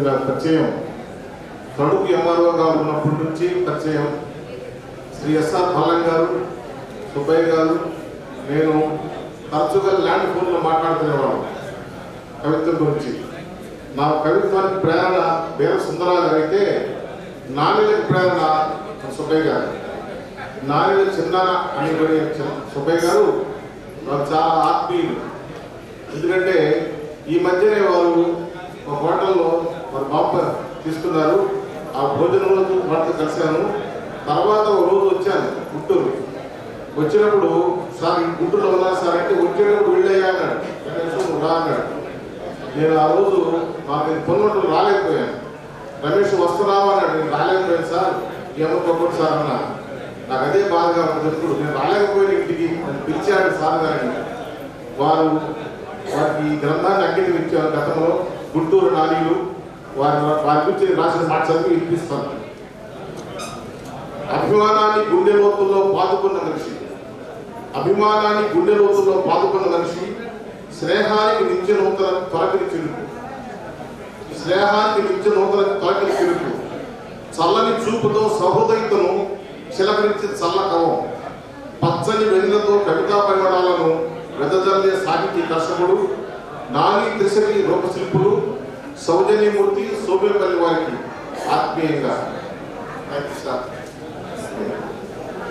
ఇలా పరిచయం. తణుకు ఎంఆర్ఓ గారు ఉన్నప్పటి నుంచి పరిచయం. శ్రీ ఎస్ఆర్ పల్లం గారు సుబ్బయ్య గారు నేను తరచుగా ల్యాండ్ ఫోన్లో మాట్లాడుకునేవాడు కవిత్వం గురించి. నా కవిత్వానికి ప్రేరణ వీర సుందరాలు అయితే నాణ్యలకు ప్రేరణ సుబ్బయ్య గారు. నాణ్య చిన్న అని కూడా సుబ్బయ్య గారు నాకు చాలా ఆత్మీయులు. ఎందుకంటే ఈ మధ్యనే వారు ఒక హోటల్లో వారు బాబు తీసుకున్నారు. ఆ భోజనంలో వారితో కలిశాను. తర్వాత ఒక రోజు వచ్చాను గుంటూరు. వచ్చినప్పుడు సార్ గుంటూరులో ఉన్నా సార్? అంటే వచ్చేటప్పుడు వెళ్ళయ్యా అన్నాడు. "వెంకటేశ్వర, రా అన్నాడు. నేను ఆ రోజు నాకు పొన్నట్టు రాలేకపోయాను. రమేష్ వస్తున్నావా? అన్నాడు. నేను రాలేకపోయాను సార్. ఏమనుకోకూడదు సార్ అన్నా నాకు అదే బాధగా ఉంటుంది నేను రాలేకపోయిన ఇంటికి నన్ను పిలిచాడు సార్ గారిని వారు వారికి ఈ గ్రంథాన్ని అంకితం ఇచ్చారు గతంలో. గుంటూరు నానీలు వారి వారి గురించి రాసిన మాట చదివి వినిపిస్తాను. అభిమానాన్ని గుండె లోతుల్లో పాదుకున్న మనిషి. అభిమానాన్ని గుండె లోతుల్లో పాదుకున్న మనిషి స్నేహానికి నిత్య నూతన తొలకరి చిరుకు. స్నేహానికి నిత్య నూతన తొలకరి చిరుకు. చల్లని చూపుతో సహృదయతను చిలకరించి చల్లకవం పచ్చని వెన్నెలతో కవితా పరిమళాలను వెదజల్లే సాహితీ దర్శకుడు నాని త్రిశకి రూపశిల్పులు सौजन्य मूर्ति सोबे परिवार की आत्मीय